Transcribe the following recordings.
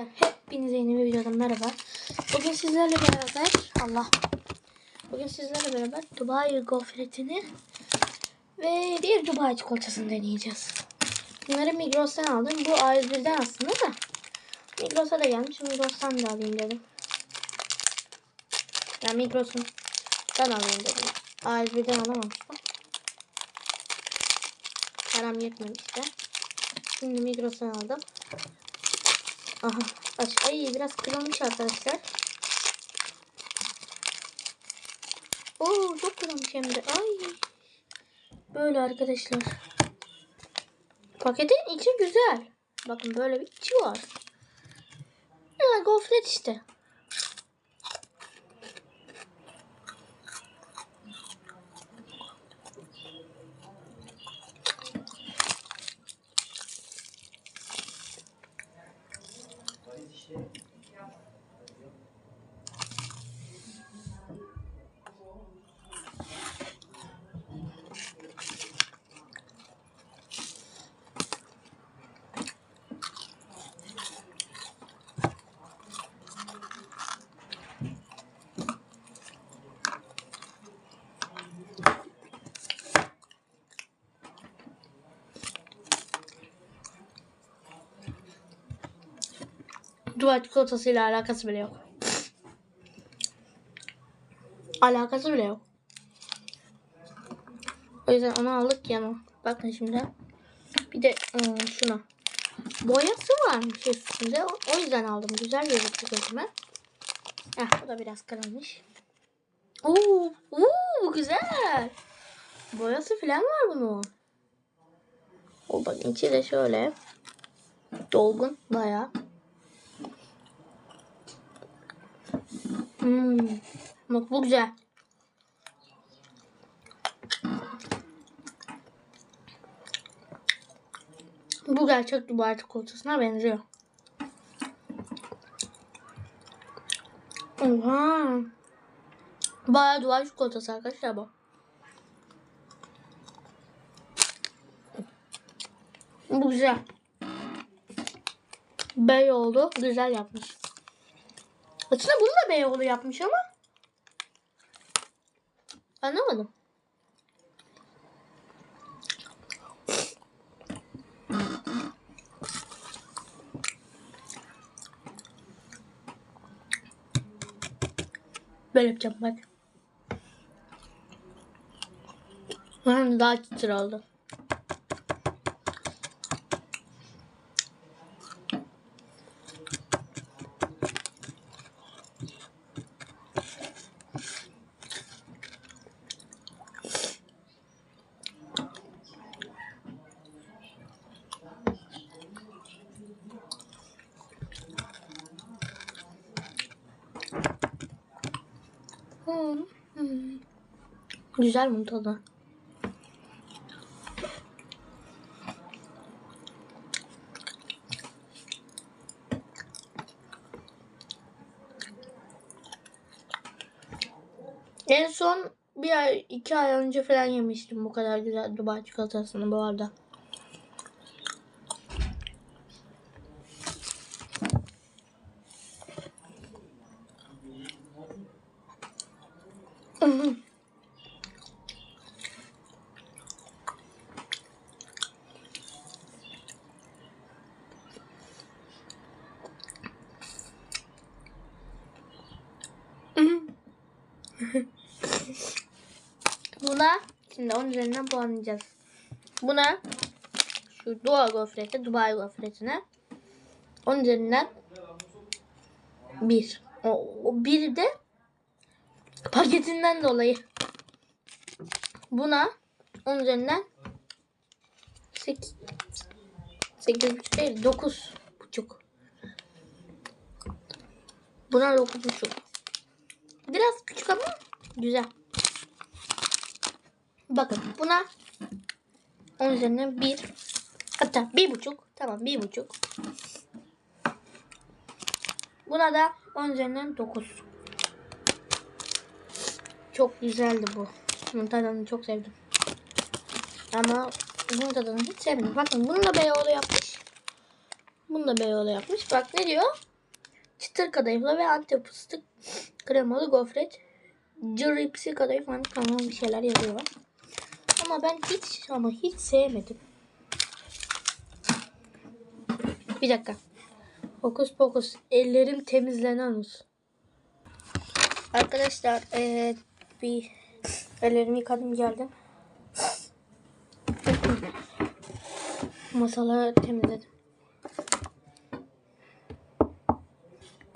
Hepinize yeni bir videodan merhaba. Bugün sizlerle beraber Allah. Bugün sizlerle beraber Dubai gofretini ve bir Dubai çikolatasını deneyeceğiz. Bunları Migros'tan aldım. Bu A101'den aslında da. Migros'a da gelmiş. Migros'tan da alayım dedim. Ya Migros'un ben alayım dedim. A101'den alamamıştım. Param yetmemişti. Şimdi Migros'tan aldım. Aha. Aç. Ay biraz kırılmış arkadaşlar. Oo çok kırılmış hem de. Ay. Böyle arkadaşlar. Paketin içi güzel. Bakın böyle bir içi var. Ya gofret işte. Duvar çikolatasıyla alakası bile yok. Alakası bile yok. O yüzden onu aldık yana. Bakın şimdi. Bir de ıı, şuna. Boyası varmış üstünde. O, yüzden aldım. Güzel gözüktü gözüme. Heh, bu da biraz kırılmış. Oo, oo, güzel. Boyası falan var bunun. O bak içi de şöyle. Dolgun bayağı. Hmm. Bu güzel. Bu gerçek Dubai çikolatasına benziyor. Oha. Bayağı Dubai çikolatası arkadaşlar bu. Bu güzel. Beyoğlu güzel yapmış. Aslında bunu da Beyoğlu yapmış ama. Anlamadım. Böyle yapacağım bak. Daha çıtır oldu. Hmm. Güzel bunun tadı. En son bir ay, iki ay önce falan yemiştim bu kadar güzel Dubai çikolatasını bu arada. Buna şimdi onun üzerinden puanlayacağız. Buna şu Doğa gofreti, Dubai gofretine onun üzerinden bir. O, o bir de paketinden dolayı. Buna onun üzerinden 8 8 buçuk değil 9 buçuk. Buna 9 buçuk. Biraz küçük ama güzel. Bakın buna 10 üzerinden 1 hatta bir buçuk tamam bir buçuk. Buna da 10 üzerinden 9. Çok güzeldi bu. Bunun tadını çok sevdim. Ama bunun tadını hiç sevmedim. Bakın bunu da Beyoğlu yapmış. Bunu da Beyoğlu yapmış. Bak ne diyor? çıtır kadayıflı ve antep fıstık kremalı gofret. Cıripsi kadayıf falan bir şeyler yazıyorlar. Ama ben hiç ama hiç sevmedim. Bir dakika. Fokus fokus. Ellerim temizlenen. Arkadaşlar eee, bir ellerimi yıkadım geldim. Masaları temizledim.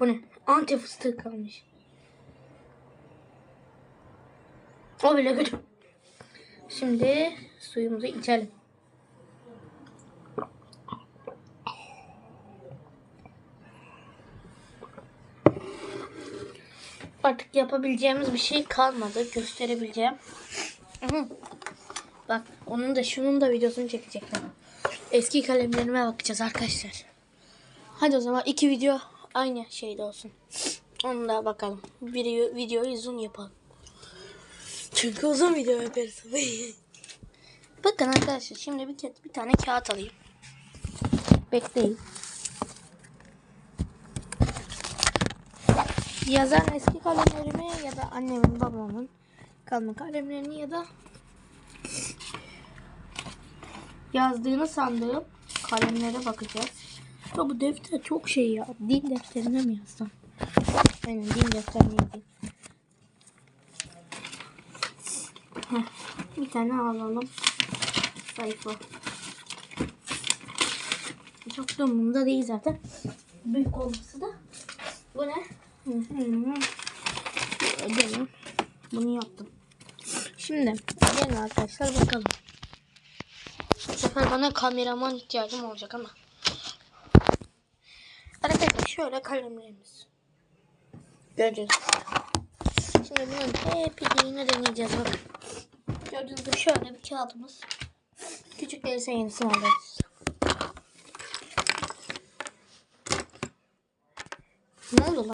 Bu ne? Anti fıstık kalmış. O bile kötü. Şimdi suyumuzu içelim. Artık yapabileceğimiz bir şey kalmadı. Gösterebileceğim. Bak onun da şunun da videosunu çekecekler. Eski kalemlerime bakacağız arkadaşlar. Hadi o zaman iki video aynı şeyde olsun. Onu da bakalım. Bir videoyu uzun yapalım. Çünkü uzun video yaparız. Bakın arkadaşlar şimdi bir, bir tane kağıt alayım. Bekleyin. Yazan eski kalemlerimi ya da annemin babamın kalma kalemlerini ya da yazdığını sandığım kalemlere bakacağız. Ya bu defter çok şey ya. Din defterine mi yazsam? Aynen din defterine yazayım. Bir tane alalım. Sayfa. Çok da umurumda değil zaten. Büyük olması da. Bu ne? Gelin. Bunu yaptım. Şimdi gelin arkadaşlar bakalım. Bu sefer bana kameraman ihtiyacım olacak ama. Arkadaşlar şöyle kalemlerimiz. Göreceğiz. Şimdi bunun hepsini deneyeceğiz bakın. Gördüğünüz gibi şöyle bir kağıdımız. Küçük değilse yenisini alırız. Ne oldu lan?